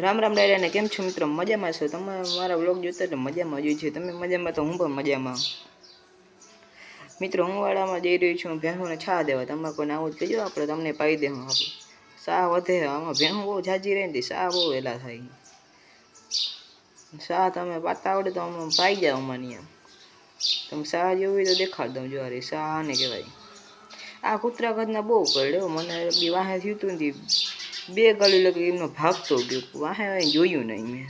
રામ રામ ડાયરાને કેમ છો મિત્રો? મજામાં છો? તમે મારા બ્લોગ જોતા એટલે મજામાં જોઈ છે. તમે મજામાં તો હું પણ મજામાં. મિત્રો હું વાળામાં જઈ રહ્યો છું. ભેંસોને છા દેવા. તમારે કોઈને આવું જ કહેજો. આપણે તમને પાઈ દેવું આપણે શાહ વધે. આમાં ભેંસું બહુ જાજી રહે ને શાહ બહુ વહેલા થાય. શાહ તમે પાતા આવડે તો અમે પાઈ જાઓ અમારી એમ તમે શાહ જેવું તો દેખાડ દઉં જો સા ને કહેવાય. આ કૂતરા કદના બહુ કરડ્યો મને બી વાહે થયું હતું બે ગળી લગી એમનો ભાગતો ગયો. વાહે જોયું નહીં મેં.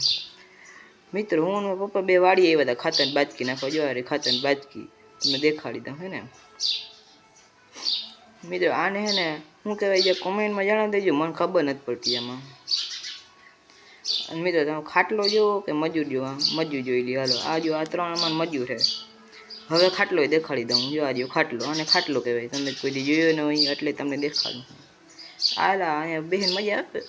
મિત્રો, હું પપ્પા બે વાડી આવ્યા હતા ખાતર બાજકી નાખો જો અરે ખાતર બાજકી તમને દેખાડી દઉં, હે ને? મિત્રો, આને હે ને શું કહેવાય, જે કોમેન્ટમાં જણાવી દેજો, મને ખબર નથી પડતી આમાં. અને મિત્રો, તમે ખાટલો જોવો કે મજૂર જોવા મજૂર જોઈ લ્યો, હાલો. આ જો આ ત્રણ અમાર મજૂર છે. હવે ખાટલો દેખાડી દઉં જો આ જો ખાટલો. અને ખાટલો કહેવાય. તમે કોઈ જોયો ન હોય, એટલે તમને દેખાડું. આલા અહીંયા બહેન મજા આપે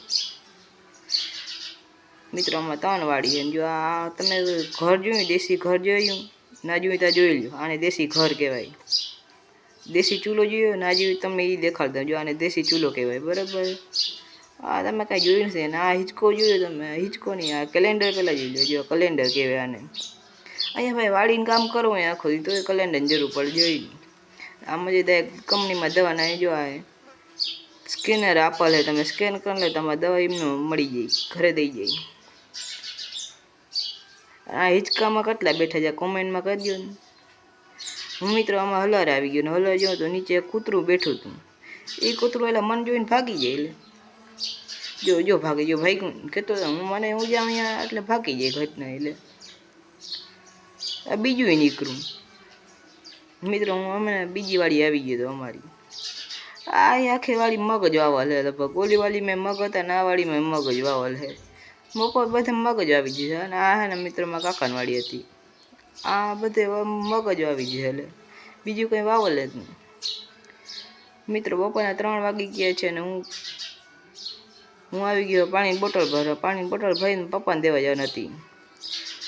મિત્રો, આમાં ત્રણ વાડી છે. જો આ તમે ઘર જોયું, દેશી ઘર જોયું? ના જોયું ત્યાં જોઈ લ્યો. આને દેશી ઘર કહેવાય. દેશી ચૂલો જોયો, ના જોયું તમે એ દેખાડ દો. જો આને દેશી ચૂલો કહેવાય. બરાબર? આ તમે કાંઈ જોયું નથી. ને આ હિંચકો જોયો તમે. હિંચકો નહીં, આ કેલેન્ડર પહેલાં જોઈ લો જો કેલેન્ડર કહેવાય આને. અહીંયા ભાઈ વાડીને કામ કરવું આખો તો એ કેલેન્ડરની જરૂર પડે, જોઈ આમાં જે કંપનીમાં દવા ના જો આ સ્કેનર આપેલ છે તમે સ્કેન કરી લે તમારે દવા એમનો મળી જાય ઘરે દઈ જાય. આ હિંચકામાં કેટલા બેઠા છે કોમેન્ટમાં કરી દો ને. મિત્રો આમાં હલર આવી ગયો ને હલર જો તો નીચે કૂતરું બેઠું હતું. એ કૂતરું એટલે મન જોઈને ભાગી જાય એટલે જો જો ભાગી જો ભાઈ કહેતો હતો, હું મને હું જ્યાં અહીંયા એટલે ભાગી જાય ઘટના એટલે આ બીજું નીકળું મિત્રો હું અમે બીજી વાળી આવી ગયો તો અમારી. આ આખી વાળી મગજ વાવલ હે લગભગ. ઓલી વાળી મેં મગ હતા ને આ વાળી મેં મગજ વાવલ હે મગો બધે મગજ આવી ગઈ છે. અને આ હે ને મિત્રમાં કાકાનવાળી હતી. આ બધે મગજ આવી ગઈ છે એટલે બીજું કંઈ વાવલ જ નહીં. મિત્રો બપોરના ત્રણ વાગી ગયા છે ને હું હું આવી ગયો પાણી બોટલ ભરવા પાણીની બોટલ ભરીને પપ્પાને દેવા જવાની હતી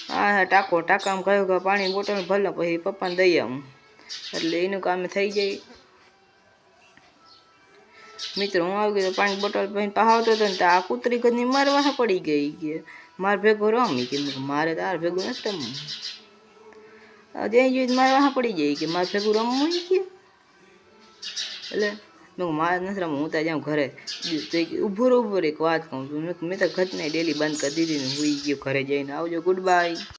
હા ટાંકો ટાંકામાં કહ્યું કે પાણીની બોટલ ભરલો પછી પપ્પાને દઈ આવું. એટલે એનું કામ થઈ જાય. મિત્રો, હું આવી ગયો પાણી બોટલ પહીને પહાવતો હતો ને તો આ કૂતરી ઘરની મારવા પડી ગઈ કે માર ભેગો રમી કે મારે તાર ભેગું નથી રમવું. જોઈ મારે વાહ પડી જાય કે મારે ભેગું રમવું કે? એટલે મેં મારે નથી રમવું, હું ત્યાં જાઉં ઘરે ઊભો ઊભો એક વાત કહું છું, મેં તો ઘટને ડેલી બંધ કરી દીધી ને હુઈ ગયો ઘરે જઈને. આવજો ગુડ બાય